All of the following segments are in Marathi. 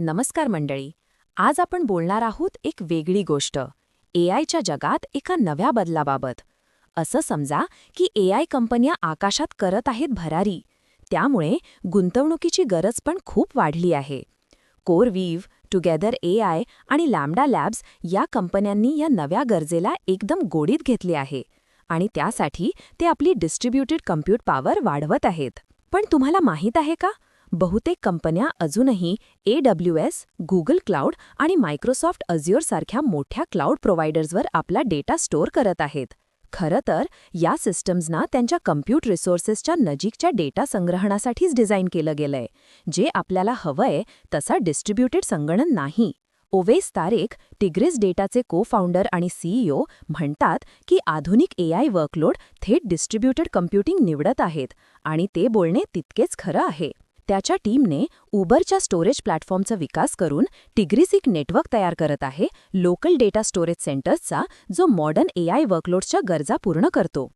नमस्कार मंडळी. आज आपण बोलणार आहोत एक वेगळी गोष्ट एआयच्या जगात एका नव्या बदलाबाबत. असं समजा की एआय कंपन्या आकाशात करत आहेत भरारी. त्यामुळे गुंतवणुकीची गरज पण खूप वाढली आहे. कोरवीव टुगेदर एआय आणि लॅम्डा लॅब्स या कंपन्यांनी या नव्या गरजेला एकदम गोडीत घेतले आहे आणि त्यासाठी ते आपली डिस्ट्रीब्युटेड कम्प्यूट पॉवर वाढवत आहेत. पण तुम्हाला माहीत आहे का? बहुतेक कंपन्या अजूनही A W S Google cloud आणि मायक्रोसॉफ्ट अझ्युअर सारख्या मोठ्या क्लाउड प्रोव्हायडर्सवर आपला डेटा स्टोअर करत आहेत. खरं तर या सिस्टम्सना त्यांच्या कम्प्यूट रिसोर्सेसच्या नजीकच्या डेटा संग्रहणासाठीच डिझाईन केलं गेलंय. जे आपल्याला हवंय तसा डिस्ट्रीब्युटेड संगणन नाही. ओवेस तारेख टिग्रेस डेटाचे को फाउंडर आणि सीईओ म्हणतात की आधुनिक एआय वर्कलोड थेट डिस्ट्रीब्युटेड कम्प्युटिंग निवडत आहेत आणि ते बोलणे तितकेच खरं आहे. त्याच्या टीमने उबरच्या स्टोरेज प्लॅटफॉर्मचा विकास करून टिग्रिस एक नेटवर्क तयार करत आहे लोकल डेटा स्टोरेज सेंटर्सचा जो मॉडर्न एआय वर्कलोड्सच्या गरजा पूर्ण करतो.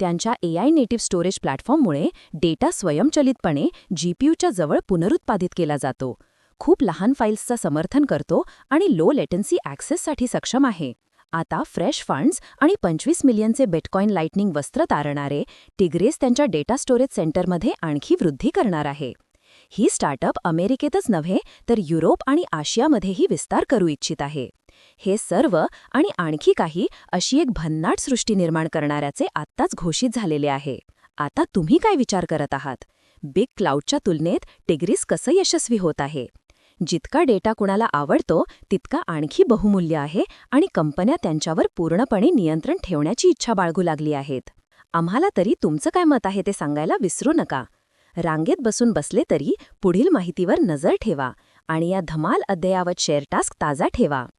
त्यांच्या एआय नेटिव्ह स्टोरेज प्लॅटफॉर्ममुळे डेटा स्वयंचलितपणे जीपीयूच्या जवळ पुनरुत्पादित केला जातो. खूप लहान फाईल्सचा समर्थन करतो आणि लो लेटन्सी ॲक्सेससाठी सक्षम आहे. आता फ्रेश फंड्स आणि पंचवीस मिलियनचे बिटकॉईन लाइटनिंग वस्त्र तारणारे टिग्रेस त्यांच्या डेटा स्टोरेज सेंटरमध्ये आणखी वृद्धी करणार आहे. ही स्टार्टअप अमेरिकेतच नव्हे तर युरोप आणि आशियामध्येही विस्तार करू इच्छित आहे. हे सर्व आणि आणखी काही अशी एक भन्नाट सृष्टी निर्माण करणाऱ्याचे आत्ताच घोषित झालेले आहे. आता तुम्ही काय विचार करत आहात? बिग क्लाउडच्या तुलनेत टिग्रिस कसं यशस्वी होत आहे? जितका डेटा कुणाला आवडतो तितका आणखी बहुमूल्य आहे आणि कंपन्या त्यांच्यावर पूर्णपणे नियंत्रण ठेवण्याची इच्छा बाळगू लागली आहेत. आम्हाला तरी तुमचं काय मत आहे ते सांगायला विसरू नका. रांगेत बसून बसले तरी पुढील माहितीवर नजर ठेवा आणि या धमाल अद्ययावत शेअर टास्क ताजा ठेवा.